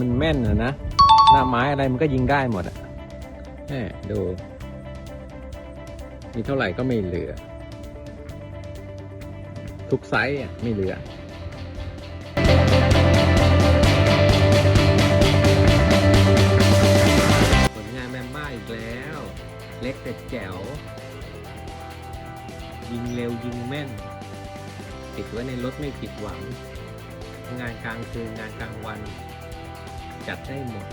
มันแม่นอะนะหน้าไม้อะไรมันก็ยิงได้หมดอะแหมดู มีเท่าไหร่ก็ไม่เหลือ ทุกไซส์อะไม่เหลือผลงานแมมบ้าอีกแล้ว เล็กแต่แจ๋ว ยิงเร็วยิงแม่น ติดไว้ในรถไม่ผิดหวัง งานกลางคืนงานกลางวัน จัดได้หมด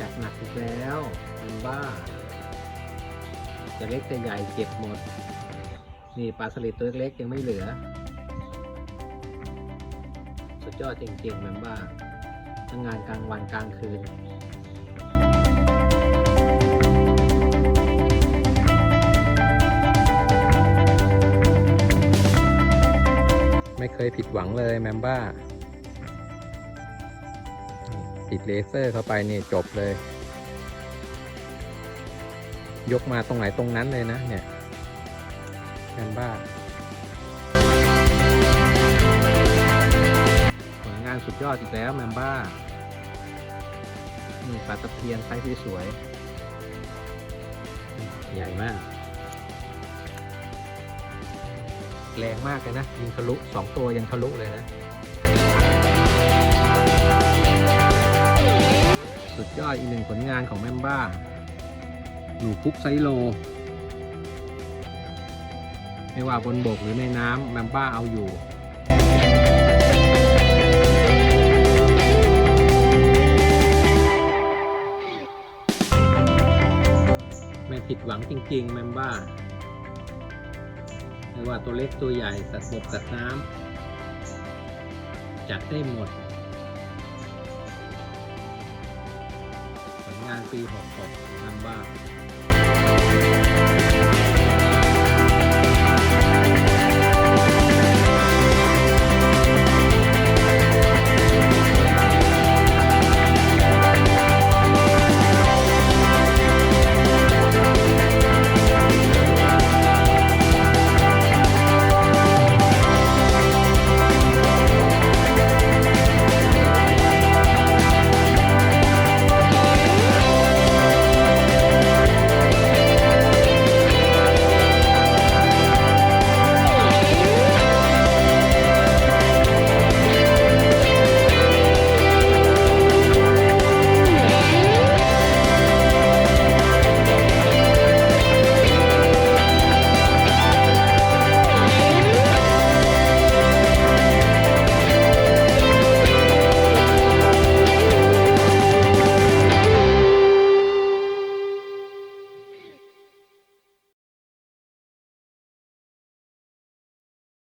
จัดหนักอีกแล้วมันบ้า จะเล็กจะใหญ่เก็บหมด นี่ปลาสลิดตัวเล็กๆยังไม่เหลือ สุดยอดจริงๆแมมบ้าทั้งงานกลางวันกลางคืน ยผิดหวังเลยแมมบ้าติดเลเซอร์เข้าไปนี่จบเลย ยกมาตรงไหนตรงนั้นเลยนะเนี่ยแมมบ้าผลงานสุดยอดอีกแล้วแมมบ้านี่ปลาตะเพียนไซส์สวย ใหญ่มาก แรงมากเลยนะ ยิงทะลุสองตัวยังทะลุเลยนะ สุดยอดอีกหนึ่งผลงานของแมมบ้าอยู่คุกไซโล ไม่ว่าบนบกหรือในน้ำแมมบ้าเอาอยู่ผิดหวังจริงๆแมมบ้า ไม่ว่าตัวเล็กตัวใหญ่สัตว์บกสัตว์น้ำจัดได้หมดผลงานปี 66นำบ้า